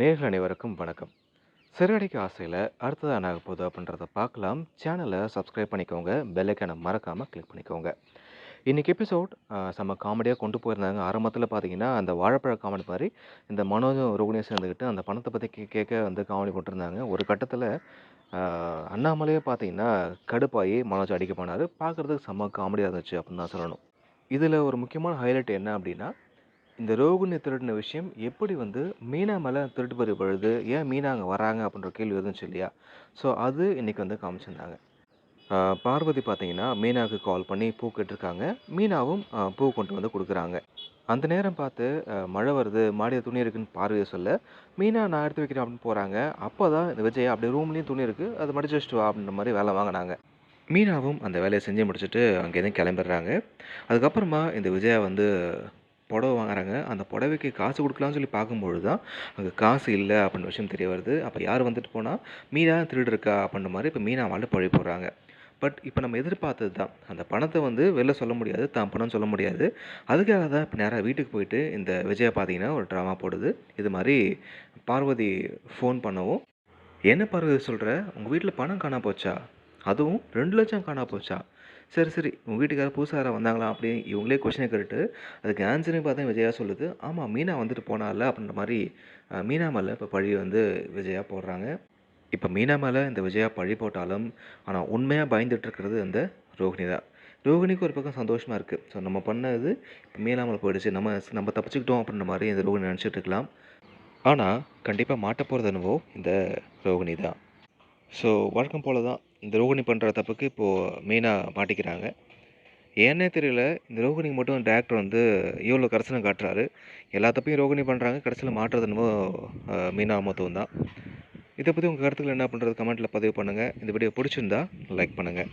நேர்கள் அனைவருக்கும் வணக்கம். சிறகடிக்க ஆசையில் அடுத்ததாக என்ன ஆக போகுது அப்படின்றத பார்க்கலாம். சேனலை சப்ஸ்கிரைப் பண்ணிக்கோங்க. பெல்லைக்கான மறக்காமல் கிளிக் பண்ணிக்கோங்க. இன்றைக்கி எபிசோட் செம்ம காமெடியாக கொண்டு போயிருந்தாங்க. ஆரம்பத்தில் பார்த்தீங்கன்னா அந்த வாழைப்பழ காமெடி மாதிரி இந்த மனோஜும் ரோகிணியும் சேர்ந்துக்கிட்டு அந்த பணத்தை பற்றி கே கேட்க வந்து காமெடி போட்டிருந்தாங்க. ஒரு கட்டத்தில் அண்ணாமலையே பார்த்தீங்கன்னா கடுப்பாகி மனோஜ் அடிக்க போனார். பார்க்குறதுக்கு செம்ம காமெடியாக இருந்துச்சு அப்படின்னு தான் சொல்லணும். இதில் ஒரு முக்கியமான ஹைலைட் என்ன அப்படின்னா இந்த ரோகிணி திருடின விஷயம் எப்படி வந்து மீனா மேலே திருட்டு பறி பொழுது ஏன் மீனா அங்கே வராங்க? அப்படின்ற கேள்வி இருந்துச்சு இல்லையா ஸோ அது இன்றைக்கி வந்து காமிச்சிருந்தாங்க. பார்வதி பார்த்தீங்கன்னா மீனாவுக்கு கால் பண்ணி பூ கேட்டிருக்காங்க. மீனாவும் பூ கொண்டு வந்து கொடுக்குறாங்க. அந்த நேரம் பார்த்து மழை வருது மாடியில் துணி இருக்குன்னு பார்வையை சொல்ல மீனா நான் எடுத்து வைக்கிறேன் அப்படின்னு போகிறாங்க அப்போ தான் இந்த விஜய் அப்படியே ரூம்லேயும் துணி இருக்குது அதை மடிச்சு வச்சுட்டு வா அப்படின்ற மாதிரி வேலை வாங்கினாங்க. மீனாவும் அந்த வேலையை செஞ்சு முடிச்சுட்டு அங்கேருந்து கிளம்பிடுறாங்க. அதுக்கப்புறமா இந்த விஜயா வந்து புடவை வாங்குறாங்க. அந்த புடவைக்கு காசு கொடுக்கலாம்னு சொல்லி பார்க்கும்பொழுது தான் அங்கே காசு இல்லை அப்படின்ற விஷயம் தெரிய வருது. அப்போ யார் வந்துட்டு போனால் மீனா திருடு இருக்கா? அப்படின்ற மாதிரி இப்போ மீனா வாழ் பழி போடுறாங்க பட் இப்போ நம்ம எதிர்பார்த்தது தான் அந்த பணத்தை வந்து வெளில சொல்ல முடியாது தான் பணம் சொல்ல முடியாது. அதுக்காக தான் இப்போ நேராக வீட்டுக்கு போயிட்டு இந்த விஜயா பார்த்தீங்கன்னா ஒரு ட்ராமா போடுது. இது மாதிரி பார்வதி ஃபோன் பண்ணவும் என்ன பார்வதி சொல்கிற உங்கள் வீட்டில் பணம் காணா போச்சா? அதுவும் ரெண்டு லட்சம் காணா போச்சா? சரி சரி உங்கள் வீட்டுக்காரர் புதுசாக வந்தாங்களா அப்படி இவங்களே கொஷினை கேட்டுட்டு அதுக்கு ஆன்சரையும் பார்த்தா விஜயா சொல்லுது ஆமாம் மீனா வந்துட்டு போனால அப்படின்ற மாதிரி மீனா மேலே இப்போ பழி வந்து விஜயா போடுறாங்க. இப்போ மீனா மேலே இந்த விஜயா பழி போட்டாலும் ஆனால் உண்மையாக பயந்துட்டு இருக்கிறது அந்த ரோஹிணி தான். ரோகிணிக்கு ஒரு பக்கம் சந்தோஷமாக இருக்குது ஸோ நம்ம பண்ணது இப்போ போயிடுச்சு. நம்ம நம்ம தப்பிச்சுக்கிட்டோம் அப்படின்ற மாதிரி இந்த ரோகிணி நினச்சிட்டு இருக்கலாம். ஆனால் கண்டிப்பாக மாட்ட போகிறது என்னவோ இந்த ரோகிணி தான். ஸோ வழக்கம் போல தான் இந்த ரோகிணி பண்ணுற தப்புக்கு இப்போது மெயினாக மாட்டிக்கிறாங்க. ஏன்னே தெரியல இந்த ரோகிணிக்கு மட்டும் டேரக்டர் வந்து இவ்வளோ கரசனம் காட்டுறாரு. எல்லா தப்பையும் ரோகிணி பண்ணுறாங்க கடைசியில் மாட்டுறது என்னமோ மீனா மொத்தம் தான். இதை பற்றி உங்கள் கருத்துக்கள் என்ன பண்ணுறது கமெண்ட்டில் பதிவு பண்ணுங்கள் இந்த வீடியோ பிடிச்சிருந்தா லைக் பண்ணுங்கள்